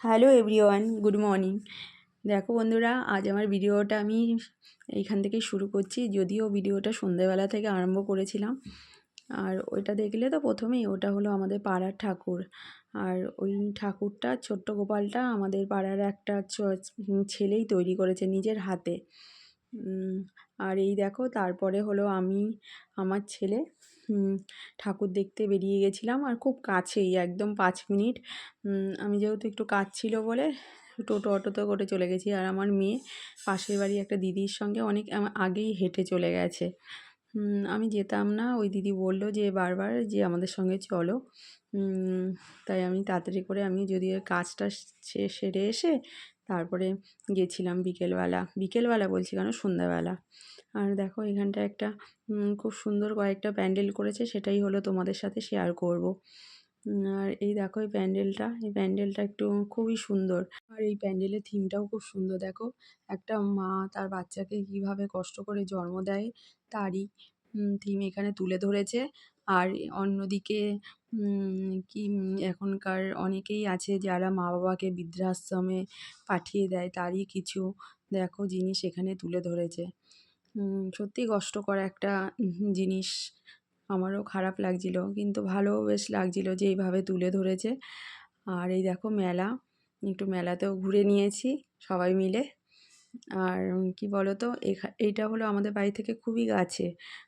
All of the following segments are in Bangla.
Hello everyone, good morning. দেখো বন্ধুরা, আজ আমার ভিডিওটা আমি এইখান থেকেই শুরু করছি, যদিও ভিডিওটা সন্ধেবেলা থেকে আরম্ভ করেছিলাম। আর ওইটা দেখলে তো প্রথমেই, ওটা হলো আমাদের পাড়ার ঠাকুর। আর ওই ঠাকুরটা, ছোট্ট গোপালটা আমাদের পাড়ার একটা ছেলেই তৈরি করেছে নিজের হাতে। আর এই দেখো, তারপরে হলো আমি, আমার ছেলে ঠাকুর দেখতে বেরিয়ে গেছিলাম আর খুব কাছেই, একদম পাঁচ মিনিট। আমি যেহেতু একটু কাজ ছিল বলে টোটো অটোতে করে চলে গেছি। আর আমার মেয়ে পাশের বাড়ি একটা দিদির সঙ্গে অনেক আগেই হেঁটে চলে গেছে। আমি যেতাম না। ওই দিদি বলল যে, বারবার যে আমাদের সঙ্গে চলো। তাই আমি তাড়াতাড়ি করে আমি যদি কাজটা সেরে এসে তারপরে গেছিলাম বিকেলবেলা। বিকেলবেলা বলছি কেন? সন্ধ্যাবেলা। আর দেখো এখানটা একটা খুব সুন্দর কয়েকটা প্যান্ডেল করেছে। সেটাই হলো তোমাদের সাথে শেয়ার করব। আর এই দেখো এই প্যান্ডেলটা এই প্যান্ডেলটা একটু খুবই সুন্দর। আর এই প্যান্ডেলের থিমটাও খুব সুন্দর, দেখো। একটা মা তার বাচ্চাকে কীভাবে কষ্ট করে জন্ম দেয়, তারই থিম এখানে তুলে ধরেছে। আর অন্যদিকে কি, এখনকার অনেকেই আছে যারা মা বাবাকে বৃদ্ধাশ্রমে পাঠিয়ে দেয়, তারই কিছু, দেখো, জিনিস এখানে তুলে ধরেছে। সত্যি কষ্টকর একটা জিনিস। আমারও খারাপ লাগছিল। কিন্তু ভালোও বেশ লাগছিল যে এইভাবে তুলে ধরেছে। আর এই দেখো মেলা, একটু মেলাতেও ঘুরে নিয়েছি সবাই মিলে। আর কি বলো তো এইটা হলো আমাদের বাড়ি থেকে খুবই কাছে।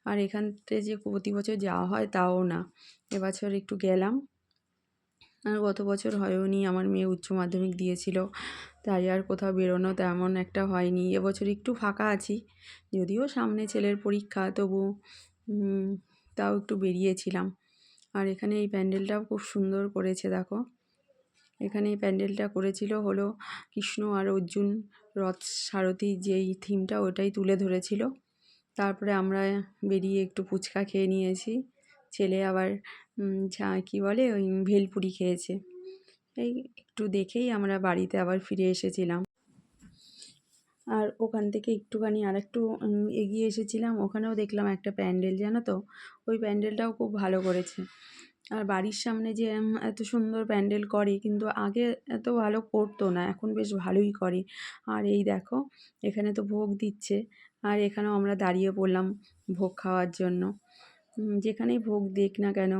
আর এখানতে যে প্রতি বছর যাওয়া হয় তাও না। এবছর একটু গেলাম। আর গত বছর হয়ওনি, আমার মেয়ে উচ্চ মাধ্যমিক দিয়েছিল। তাই আর কোথাও বেরোনো তেমন একটা হয়নি। এবছর একটু ফাঁকা আছি। যদিও সামনে ছেলের পরীক্ষা, তবু তাও একটু বেরিয়েছিলাম। আর এখানে এই প্যান্ডেলটাও খুব সুন্দর করেছে, দেখো। এখানে এই প্যান্ডেলটা করেছিল হলো কৃষ্ণ আর অর্জুন রথ সারথি যেই থিমটা ওটাই তুলে ধরেছিল। তারপরে আমরা বেরিয়ে একটু ফুচকা খেয়ে নিয়েছি। ছেলে আবার কী বলে ওই ভেলপুরি খেয়েছে। এই একটু দেখেই আমরা বাড়িতে আবার ফিরে এসেছিলাম। আর ওখান থেকে একটুখানি আর একটু এগিয়ে এসেছিলাম। ওখানেও দেখলাম একটা প্যান্ডেল, জানো তো? ওই প্যান্ডেলটাও খুব ভালো করেছে। আর বাড়ির সামনে যে এত সুন্দর প্যান্ডেল করে, কিন্তু আগে এত ভালো করতো না, এখন বেশ ভালোই করে। আর এই দেখো, এখানে তো ভোগ দিচ্ছে, আর এখানেও আমরা দাঁড়িয়ে পড়লাম ভোগ খাওয়ার জন্য। যেখানেই ভোগ দিক না কেন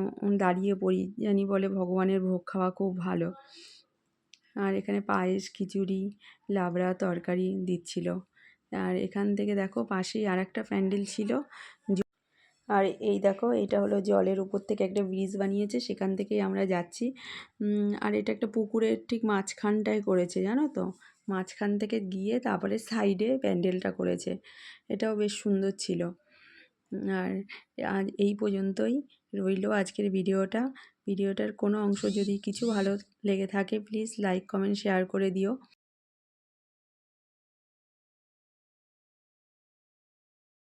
দাঁড়িয়ে পড়ি, জানি বলে ভগবানের ভোগ খাওয়া খুব ভালো। আর এখানে পায়েস, খিচুড়ি, লাবড়া তরকারি দিচ্ছিল। আর এখান থেকে দেখো পাশেই আর একটা প্যান্ডেল ছিল। আর এই দেখো, এটা হলো জলের উপর থেকে একটা ব্রিজ বানিয়েছে, সেখান থেকেই আমরা যাচ্ছি। আর এটা একটা পুকুরের ঠিক মাঝখানটায় করেছে, জানো তো? মাঝখান থেকে গিয়ে তারপরে সাইডে প্যান্ডেলটা করেছে। এটাও বেশ সুন্দর ছিল। আর আজ এই পর্যন্তই রইল আজকের ভিডিওটা। ভিডিওটার কোনো অংশ যদি কিছু ভালো লেগে থাকে প্লিজ লাইক কমেন্ট শেয়ার করে দিও।